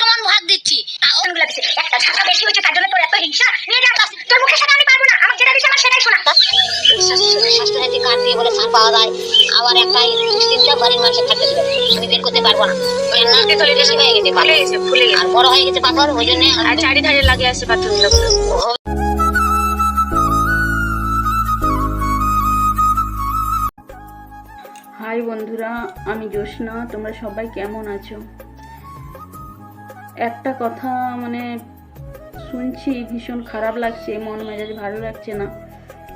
সমান ভাগ দিচ্ছি। একটা বেশি হয়েছে তার জন্য তোর এত হিংসা। নিয়ে যা তোর মুখের সাথে আমি পারব না। আমার যেটা দিছে আমার সেটাই শোনা। স্বাস্থ্যসাথী কার্ড দিয়ে বলে সার পাওয়া যায়। আবার একটা দুশ্চিন্তা বাড়ির মানুষের থাকতে দিল আমি বের করতে পারব না। ওই জন্য হয়ে গেছে ফুলে গেছে ফুলে গেছে। আর বড় হয়ে গেছে পাথর ওই জন্য চারিধারে লাগে আছে পাথরগুলো হাই বন্ধুরা আমি জ্যোৎস্না। তোমরা সবাই কেমন আছো? একটা কথা মানে শুনছি, ভীষণ খারাপ লাগছে, মন মেজাজ ভালো লাগছে না।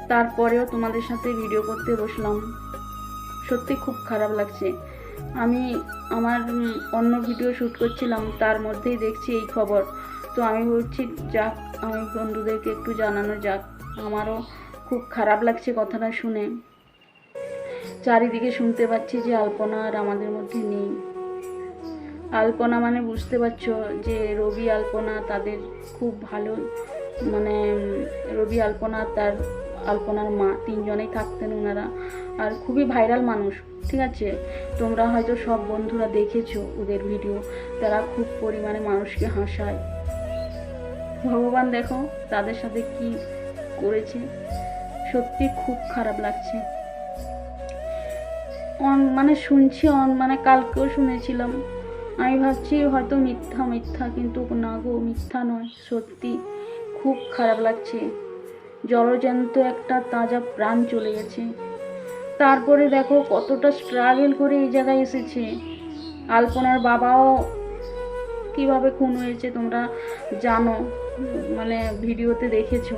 তারপরেও তোমাদের সাথে ভিডিও করতে বসলাম। সত্যি খুব খারাপ লাগছে। আমি আমার অন্য ভিডিও শ্যুট করছিলাম, তার মধ্যেই দেখছি এই খবর। তো আমি বলছি যাক, আমি বন্ধুদেরকে একটু জানানো যাক। আমারও খুব খারাপ লাগছে কথাটা শুনে। চারিদিকে শুনতে পাচ্ছি যে আলপনা আর আমাদের মধ্যে নেই। আলপনা মানে বুঝতে পারছ যে রবি আলপনা তাদের খুব ভালো মানে রবি আলপনা তার আলপনার মা, তিনজনেই থাকতেন ওনারা আর খুবই ভাইরাল মানুষ, ঠিক আছে? তোমরা হয়তো সব বন্ধুরা দেখেছ ওদের ভিডিও তারা খুব পরিমাণে মানুষকে হাসায়। ভগবান দেখো তাদের সাথে কি করেছে, সত্যি খুব খারাপ লাগছে। অন মানে শুনছি অন মানে কালকেও শুনেছিলাম আমি ভাবছি হয়তো মিথ্যা মিথ্যা, কিন্তু না গো, মিথ্যা নয়, সত্যি। খুব খারাপ লাগছে। জলজন্ত একটা তাজা প্রাণ চলে গেছে। তারপরে দেখো কতটা স্ট্রাগল করে এই জায়গায় এসেছে। আলপনার বাবাও কীভাবে খুন হয়েছে তোমরা জানো মানে ভিডিওতে দেখেছ।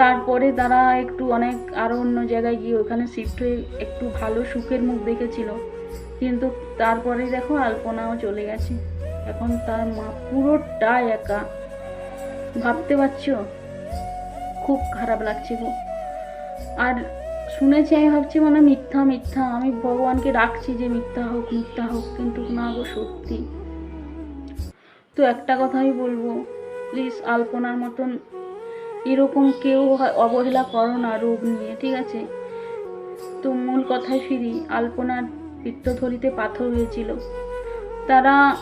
তারপরে তারা একটু অনেক আরও অন্য জায়গায় গিয়ে ওখানে শিফট হয়ে একটু ভালো সুখের মুখ দেখেছিল। কিন্তু তারপরে দেখো আলপনাও চলে গেছে। এখন তার মা পুরোটাই একা। ভাবতে পারছ? খুব খারাপ লাগছে গো। আর শুনেছি, আমি ভাবছি মানে মিথ্যা মিথ্যা। আমি ভগবানকে ডাকছি যে মিথ্যা হোক মিথ্যা হোক, কিন্তু না গো, সত্যি। তো একটা কথাই বলব প্লিজ আলপনার মতন এরকম কেউ অবহেলা করো না রোগ নিয়ে, ঠিক আছে? তো মূল কথায় ফিরি, আলপনার পিত্তথলিতে পাথর হয়েছিল। তারা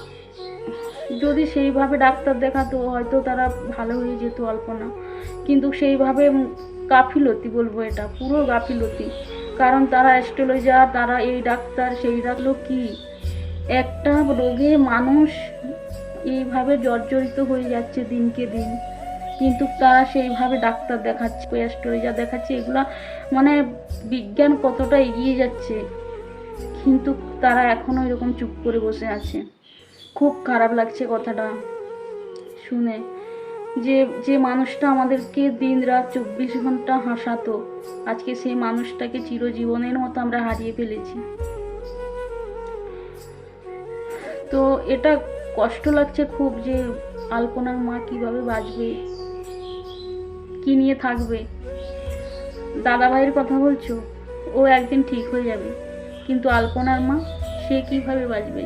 যদি সেইভাবে ডাক্তার দেখাতো, হয়তো তারা ভালো হয়ে যেত আলপনা কিন্তু সেইভাবে গাফিলতি বলব এটা, পুরো গাফিলতি। কারণ তারা অ্যাস্ট্রোলজার, তারা এই ডাক্তার, সেই ডাকলো কি? একটা রোগে মানুষ এইভাবে জর্জরিত হয়ে যাচ্ছে দিনকে দিন। কিন্তু তারা সেইভাবে ডাক্তার দেখাচ্ছে, অ্যাস্ট্রোলজার দেখাচ্ছে, এগুলা মানে বিজ্ঞান কতটা এগিয়ে যাচ্ছে। কিন্তু তারা এখনও এরকম চুপ করে বসে আছে। খুব খারাপ লাগছে কথাটা শুনে যে যে মানুষটা আমাদেরকে দিন রাত চব্বিশ ঘণ্টা হাসাতো, আজকে সেই মানুষটাকে চিরজীবনের মতো আমরা হারিয়ে ফেলেছি। তো এটা কষ্ট লাগছে খুব যে আলপনার মা কীভাবে বাঁচবে, কি নিয়ে থাকবে। দাদা ভাইয়ের কথা বলছো, ও একদিন ঠিক হয়ে যাবে। কিন্তু আলপনার মা, সে কীভাবে বাঁচবে?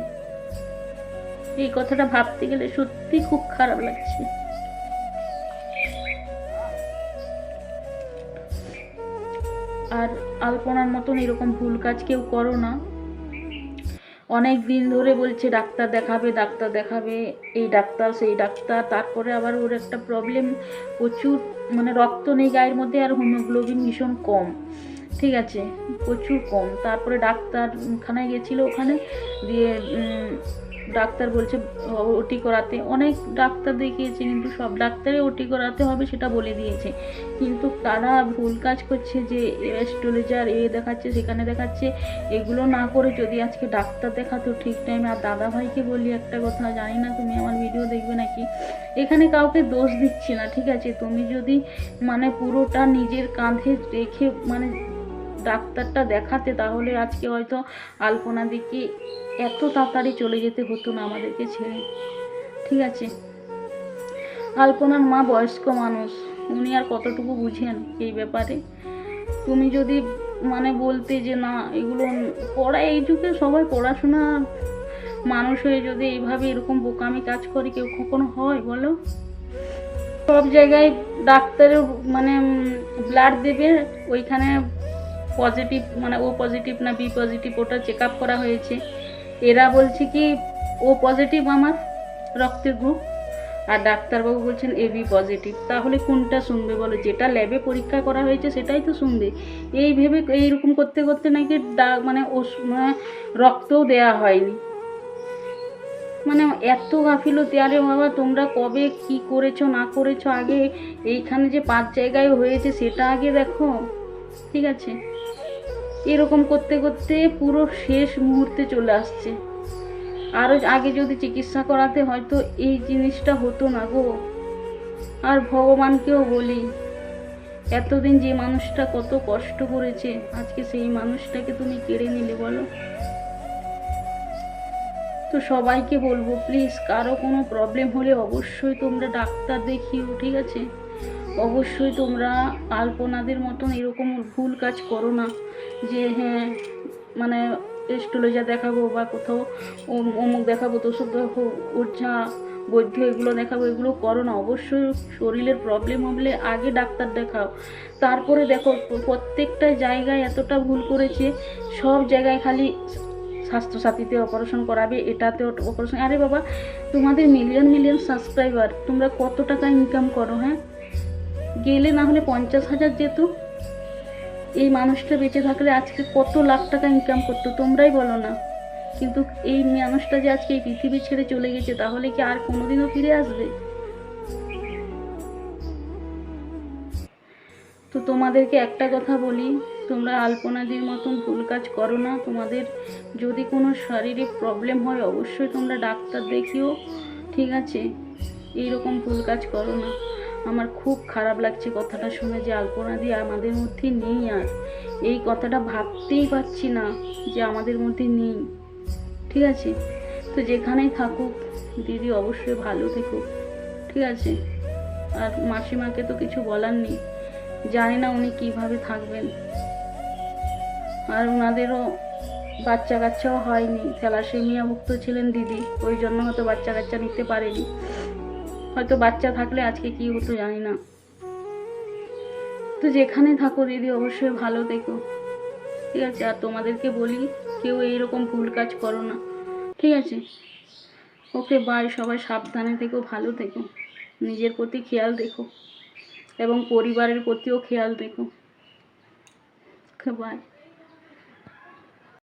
এই কথাটা ভাবতে গেলে সত্যি খুব খারাপ লাগছে। আর আলপনার মতন এরকম ভুল কাজ কেউ করো না। অনেক দিন ধরে বলছে, ডাক্তার দেখাবে ডাক্তার দেখাবে, এই ডাক্তার, সেই ডাক্তার। তারপরে আবার ওর একটা প্রবলেম প্রচুর মানে রক্ত নেই গায়ের মধ্যে, আর হিমোগ্লোবিন ভীষণ কম। ঠিক আছে, প্রচুর কম। তারপরে ডাক্তার খানায় গেছিল ওখানে, দিয়ে ডাক্তার বলছে ওটি করাতে। অনেক ডাক্তার দেখিয়েছে, কিন্তু সব ডাক্তারে ওটি করাতে হবে সেটা বলে দিয়েছে। কিন্তু তারা ভুল কাজ করছে যে, অ্যাস্ট্রোলজার এ দেখাচ্ছে, সেখানে দেখাচ্ছে। এগুলো না করে যদি আজকে ডাক্তার দেখাতো ঠিক টাইমে আর দাদাভাইকে বলি একটা কথা, জানি না তুমি আমার ভিডিও দেখবে নাকি? এখানে কাউকে দোষ দিচ্ছি না, ঠিক আছে? তুমি যদি মানে পুরোটা নিজের কাঁধে রেখে মানে ডাক্তারটা দেখাতে, তাহলে আজকে হয়তো আলপনা দিকে এত তাড়াতাড়ি চলে যেতে হতো না আমাদেরকে ছেড়ে। ঠিক আছে? আলপনার মা বয়স্ক মানুষ, উনি আর কতটুকু বুঝেন এই ব্যাপারে? তুমি যদি মানে বলতে যে না, এগুলো পড়া, এই যুগে সবাই পড়াশোনা মানুষ হয়ে যদি এইভাবে এরকম বোকামি কাজ করে, কেউ কখনো হয় বলো? সব জায়গায় ডাক্তারের মানে ব্লাড দেবে, ওইখানে পজিটিভ মানে ও পজিটিভ না বি পজিটিভ ওটা চেক আপ করা হয়েছে। এরা বলছে কি, ও পজিটিভ আমার রক্তের গ্রুপ আর ডাক্তারবাবু বলছেন এবি পজিটিভ তাহলে কোনটা শুনবে বলো? যেটা ল্যাবে পরীক্ষা করা হয়েছে সেটাই তো শুনবে। এই ভেবে এইরকম করতে করতে নাকি ডা- মানে মানে রক্তও দেয়া হয়নি। মানে এত গাফিলতি, আরে বাবা, তোমরা কবে কি করেছ, না করেছ? আগে এইখানে যে পাঁচ জায়গায় হয়েছে, সেটা আগে দেখো। ঠিক আছে? এরকম করতে করতে পুরো শেষ মুহূর্তে চলে আসছে। আরও আগে যদি চিকিৎসা করাতে হয়তো এই জিনিসটা হতো না গো। আর ভগবানকেও বলি, এতদিন যে মানুষটা কত কষ্ট করেছে, আজকে সেই মানুষটাকে তুমি কেড়ে নিলে বলো। তো সবাইকে বলব প্লিজ কারও কোনো প্রবলেম হলে অবশ্যই তোমরা ডাক্তার দেখিও, ঠিক আছে? অবশ্যই তোমরা আলপনাদের মতন এরকম ভুল কাজ করো না যে হ্যাঁ মানে এস্ট্রোলজার দেখাবো বা কোথাও অমুক দেখাবো তোষক দেখাবো ওঝা বৈধ এগুলো দেখাবো, এগুলো করো না। অবশ্যই শরীরের প্রবলেম হলে আগে ডাক্তার দেখাও। তারপরে দেখো, প্রত্যেকটা জায়গায় এতটা ভুল করেছে, সব জায়গায় খালি স্বাস্থ্যসাথীতে অপারেশন করাবে, এটাতে অপারেশন আরে বাবা, তোমাদের মিলিয়ন মিলিয়ন সাবস্ক্রাইবার তোমরা কত টাকা ইনকাম করো হ্যাঁ? গেলে না হলে পঞ্চাশ হাজার যেত। এই মানুষটা বেঁচে থাকলে আজকে কত লাখ টাকা ইনকাম করতো, তোমরাই বলো না। কিন্তু এই মানুষটা যে আজকে এই পৃথিবী ছেড়ে চলে গেছে, তাহলে কি আর কোনোদিনও ফিরে আসবে? তো তোমাদেরকে একটা কথা বলি, তোমরা আলপনাদির মতন ভুল কাজ করো না। তোমাদের যদি কোনো শারীরিক প্রবলেম হয়, অবশ্যই তোমরা ডাক্তার দেখিও, ঠিক আছে? এইরকম ভুল কাজ করো না। আমার খুব খারাপ লাগছে কথাটা শুনে যে আলপনা দিয়ে আমাদের মধ্যে নেই আর। এই কথাটা ভাবতেই পারছি না যে আমাদের মধ্যে নেই। ঠিক আছে? তো যেখানেই থাকুক, দিদি অবশ্যই ভালো থেকো ঠিক আছে? আর মাসিমাকে তো কিছু বলার নেই। জানি না উনি কীভাবে থাকবেন। আর ওনাদেরও বাচ্চা কাচ্চাও হয়নি। থ্যালাসেমিয়া মুক্ত ছিলেন দিদি। ওই জন্য হয়তো বাচ্চা কাচ্চা নিতে পারেনি। হয়তো বাচ্চা থাকলে আজকে কি হতো জানি না। তো যেখানে থাকো দিদি, অবশ্যই ভালো থেকো। ঠিক আছে, আর তোমাদেরকে বলি, কেউ এইরকম ভুল কাজ করো না। ঠিক আছে? ওকে বাই সবাই সাবধানে থেকো, ভালো থেকো। নিজের প্রতি খেয়াল রেখো। এবং পরিবারের প্রতিও খেয়াল রেখো। Okay bye